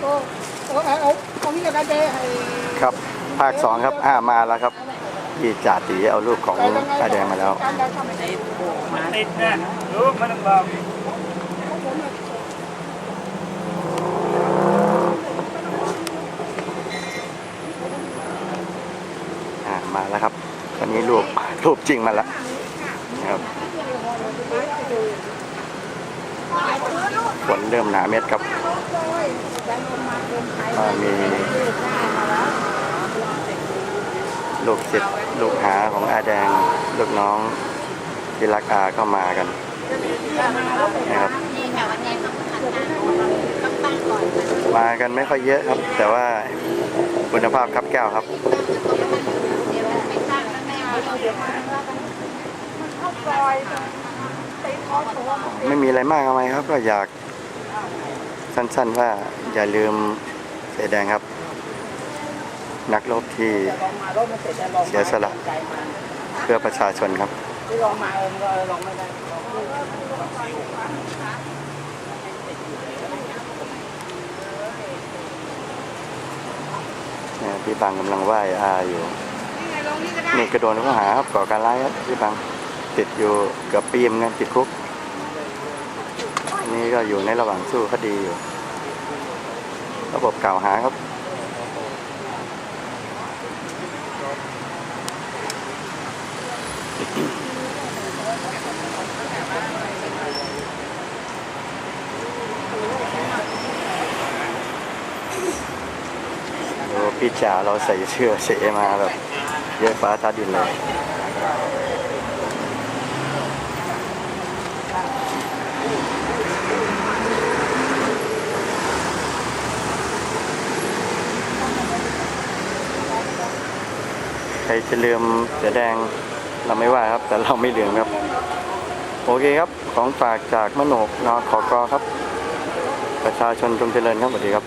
โอ้โอ้เอาเอาเอานี่กันเด้ไอ้ครับ ภาคสองครับอ่ามาแล้วครับพี่จ่าตีเอารูปของอาแดงมาแล้วการทำติดนะลูกมันต้องบอกอ่ามาแล้วครับวันนี้รูปรูปจริงมาแล้วนะครับ ฝนเริ่มหนาเม็ดครับมีลูกศิษย์ลูกหาของอาแดง ลูกน้องที่รักอาก็มากันนะครับมากันไม่ค่อยเยอะครับ แต่ว่าคุณภาพครับแก้วครับเดี๋ยวไปสร้างแล้วแม่เดี๋ยวมาเข้าซอย ไม่มีอะไรมากอะไรครับ ก็อยากสั้นๆว่าอย่าลืมเสียแดงครับ นักรบที่เสียสละเพื่อประชาชนครับลองมาเออมันก็ลองไม่ได้พี่บังกำลังไหว้อาอยู่ นี่กระโดดข้อหาครับก่อการร้ายครับพี่บัง ติดอยู่กือบปีมอนกันติดคุก นี่ก็อยู่ในระหว่างสู้คดีอยู่ ระบบกล่าวหาครับพี่จ๋าเราใส่เสื้อเสมาแบบเยอะฟ้าทาดินเลย ใครจะลืมเสือแดงเราไม่ว่าครับ แต่เราไม่เลืมครับ โอเคครับ ของฝากจากมโนกนอขอกอครับ ประชาชนจงเจริญครับสวัสดีครับ